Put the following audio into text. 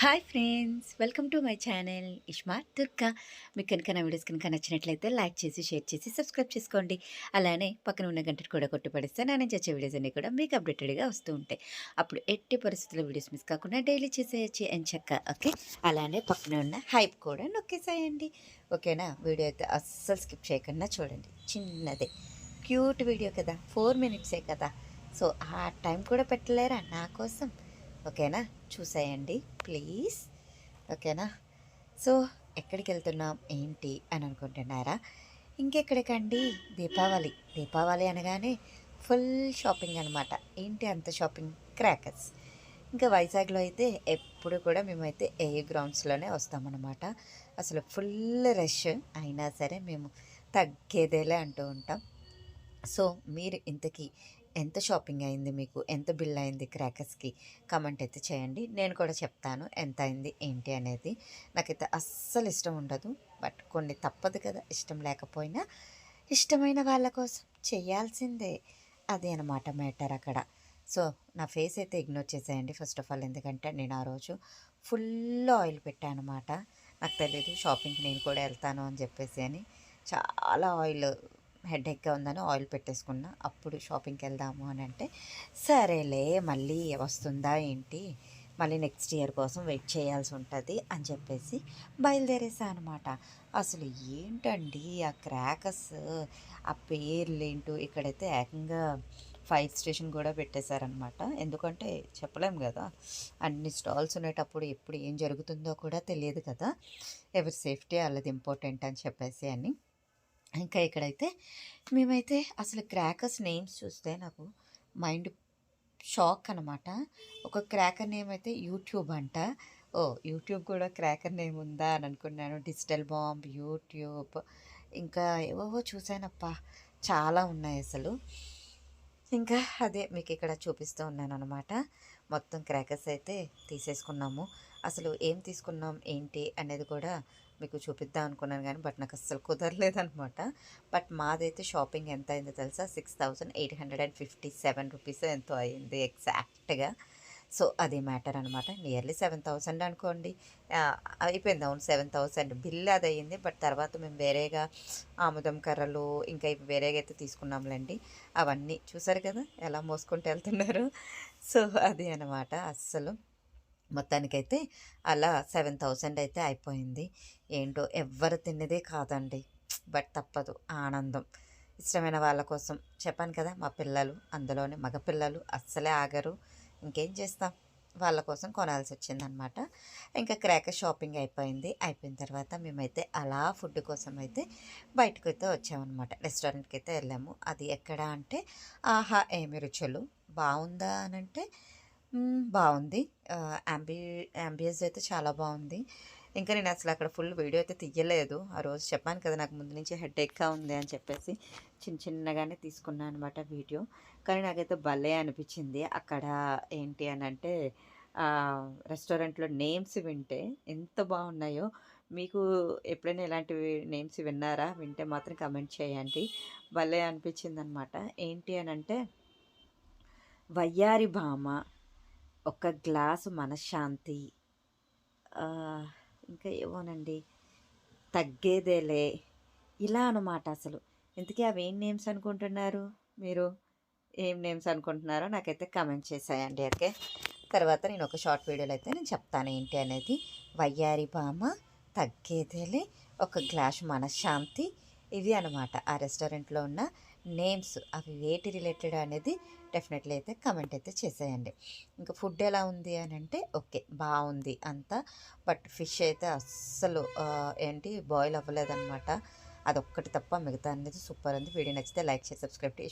Hi friends welcome to my channel Ishma Durga. మీకు కనుక నా వీడియోస్ కనుక నచ్చినట్లయితే లైక్ చేసి షేర్ చేసి సబ్స్క్రైబ్ చేసుకోండి. అలానే పక్కన ఉన్న గంటను కూడా కొట్టుపడిస్తే నా నుంచి వచ్చే వీడియోస్ అన్నీ కూడా మీకు అప్డేటెడ్గా వస్తూ ఉంటాయి. అప్పుడు ఎట్టి పరిస్థితుల్లో వీడియోస్ మిస్ కాకుండా డైలీ చేసేయచ్చు అని చెక్క ఓకే? అలానే పక్కన ఉన్న హైప్ కూడా నొక్కేసేయండి. ఓకేనా? వీడియో అయితే అస్సలు స్కిప్ చేయకుండా చూడండి. చిన్నదే. క్యూట్ వీడియో కదా. ఫోర్ మినిట్సే కదా. సో ఆ టైం కూడా పెట్టలేరా నా కోసం? ఓకేనా? చూసేయండి ప్లీజ్. ఓకేనా? సో ఎక్కడికి వెళ్తున్నాం ఏంటి అని అనుకుంటున్నారా? ఇంకెక్కడికండి? దీపావళి. దీపావళి అనగానే ఫుల్ షాపింగ్ అనమాట ఏంటి అంత షాపింగ్? క్రాకర్స్. ఇంకా వైజాగ్లో అయితే ఎప్పుడు కూడా మేమైతే ఏ గ్రౌండ్స్లోనే వస్తామన్నమాట. అసలు ఫుల్ రష్ అయినా సరే మేము తగ్గేదేలే అంటూ ఉంటాం. సో మీరు ఇంతకీ ఎంత షాపింగ్ అయింది మీకు? ఎంత బిల్ అయింది క్రాకర్స్కి? కమెంట్ అయితే చేయండి. నేను కూడా చెప్తాను ఎంత అయింది ఏంటి అనేది. నాకైతే అస్సలు ఇష్టం ఉండదు. బట్ కొన్ని తప్పదు కదా ఇష్టం లేకపోయినా ఇష్టమైన వాళ్ళ కోసం చేయాల్సిందే. అదే అనమాట మ్యాటర్ అక్కడ. సో నా ఫేస్ అయితే ఇగ్నోర్ చేసేయండి ఫస్ట్ ఆఫ్ ఆల్. ఎందుకంటే నేను ఆ రోజు ఫుల్ ఆయిల్ పెట్టాను అనమాట నాకు తెలియదు షాపింగ్కి నేను కూడా వెళ్తాను అని చెప్పేసి అని. చాలా ఆయిల్ హెడేక్గా ఉందని ఆయిల్ పెట్టేసుకున్నా. అప్పుడు షాపింగ్కి వెళ్దాము అని అంటే సరేలే మళ్ళీ వస్తుందా ఏంటి? మళ్ళీ నెక్స్ట్ ఇయర్ కోసం వెయిట్ చేయాల్సి ఉంటుంది అని చెప్పేసి బయలుదేరేసా అనమాట అసలు ఏంటండి ఆ క్రాకర్స్ ఆ పేర్లు ఏంటో ఇక్కడైతే ఏకంగా ఫైర్ స్టేషన్ కూడా పెట్టేశారనమాట ఎందుకంటే చెప్పలేం కదా అన్ని స్టాల్స్ ఉండేటప్పుడు ఎప్పుడు ఏం జరుగుతుందో కూడా తెలియదు కదా. ఎవరి సేఫ్టీ వాళ్ళది ఇంపార్టెంట్ అని చెప్పేసి అని. ఇంకా ఇక్కడైతే మేమైతే అసలు క్రాకర్స్ నేమ్స్ చూస్తే నాకు మైండ్ షాక్ అనమాట ఒక క్రాకర్ నేమ్ అయితే యూట్యూబ్ అంట. ఓ యూట్యూబ్ కూడా క్రాకర్ నేమ్ ఉందా అని అనుకున్నాను. డిజిటల్ బాంబ్ యూట్యూబ్ ఇంకా ఏవో చూసానప్పా చాలా ఉన్నాయి అసలు. ఇంకా అదే మీకు ఇక్కడ చూపిస్తూ ఉన్నాను అనమాట మొత్తం క్రాకర్స్ అయితే తీసేసుకున్నాము. అసలు ఏం తీసుకున్నాం ఏంటి అనేది కూడా మీకు చూపిద్దాం అనుకున్నాను కానీ బట్ నాకు అస్సలు కుదరలేదనమాట బట్ మాదైతే షాపింగ్ ఎంత అయిందో తెలుసా? Six thousand eight hundred and fifty seven rupees ఎంతో అయింది ఎగ్జాక్ట్గా. సో అది మ్యాటర్ అనమాట నియర్లీ సెవెన్ థౌసండ్ అనుకోండి. అయిపోయింది అవును సెవెన్ థౌసండ్. బిల్ అది అయ్యింది. బట్ తర్వాత మేము వేరేగా ఆముదం కర్రలు ఇంకా ఇవి వేరేగా అయితే తీసుకున్నాంలేండి. అవన్నీ చూసారు కదా? ఎలా మోసుకుంటూ వెళ్తున్నారు? సో అది అనమాట అస్సలు. మొత్తానికైతే అలా సెవెన్ థౌసండ్ అయితే అయిపోయింది. ఏంటో ఎవ్వరు తిన్నదే కాదండి. బట్ తప్పదు ఆనందం. ఇష్టమైన వాళ్ళ కోసం. చెప్పాను కదా మా పిల్లలు అందులోనే మగపిల్లలు అస్సలే ఆగరు. ఇంకేం చేస్తాం? వాళ్ళ కోసం కొనాల్సి వచ్చిందనమాట ఇంకా క్రాక షాపింగ్ అయిపోయింది. అయిపోయిన తర్వాత మేమైతే అలా ఫుడ్ కోసం అయితే బయటకు అయితే వచ్చామన్నమాట. రెస్టారెంట్కి అయితే వెళ్ళాము. అది ఎక్కడ అంటే ఆహా ఏమి రుచులు? బాగుందా అని అంటే బాగుంది యాంబి యాంబియన్స్ అయితే చాలా బాగుంది ఇంకా నేను అసలు అక్కడ ఫుల్ వీడియో అయితే తీయలేదు. ఆ రోజు చెప్పాను కదా నాకు ముందు నుంచి హెడ్ ఎక్గా ఉంది అని చెప్పేసి చిన్న చిన్నగానే తీసుకున్నాను అనమాట వీడియో. కానీ నాకైతే భలే అనిపించింది. అక్కడ ఏంటి అని అంటే రెస్టారెంట్లో నేమ్స్ వింటే ఎంత బాగున్నాయో మీకు ఎప్పుడైనా ఇలాంటివి నేమ్స్ విన్నారా? వింటే మాత్రం కమెంట్ చేయండి. భలే అనిపించింది అనమాట ఏంటి అని అంటే వయ్యారి భామ ఒక గ్లాసు మనశ్శాంతి. ఇంకా ఏమోనండి. తగ్గేదేలే. ఇలా అనమాట అసలు. ఇంతకీ అవి ఏం నేమ్స్ అనుకుంటున్నారు మీరు? ఏం నేమ్స్ అనుకుంటున్నారో నాకైతే కమెంట్ చేసాయండి ఓకే? తర్వాత నేను ఒక షార్ట్ వీడియోలో అయితే నేను చెప్తాను ఏంటి అనేది. వయ్యారి బామ తగ్గేదేలే. ఒక గ్లాస్ మనశ్శాంతి. ఇవి అనమాట. ఆ రెస్టారెంట్లో ఉన్న నేమ్స్ అవి వేటి రిలేటెడ్ అనేది డెఫినెట్లీ అయితే కమెంట్ అయితే చేసేయండి. ఇంకా ఫుడ్ ఎలా ఉంది అని అంటే ఓకే బాగుంది అంతా. బట్ ఫిష్ అయితే అస్సలు ఏంటి బాయిల్ అవ్వలేదన్నమాట. అదొక్కటి తప్ప మిగతా అనేది సూపర్ ఉంది. వీడియో నచ్చితే లైక్ చేసి సబ్స్క్రైబ్ చేసి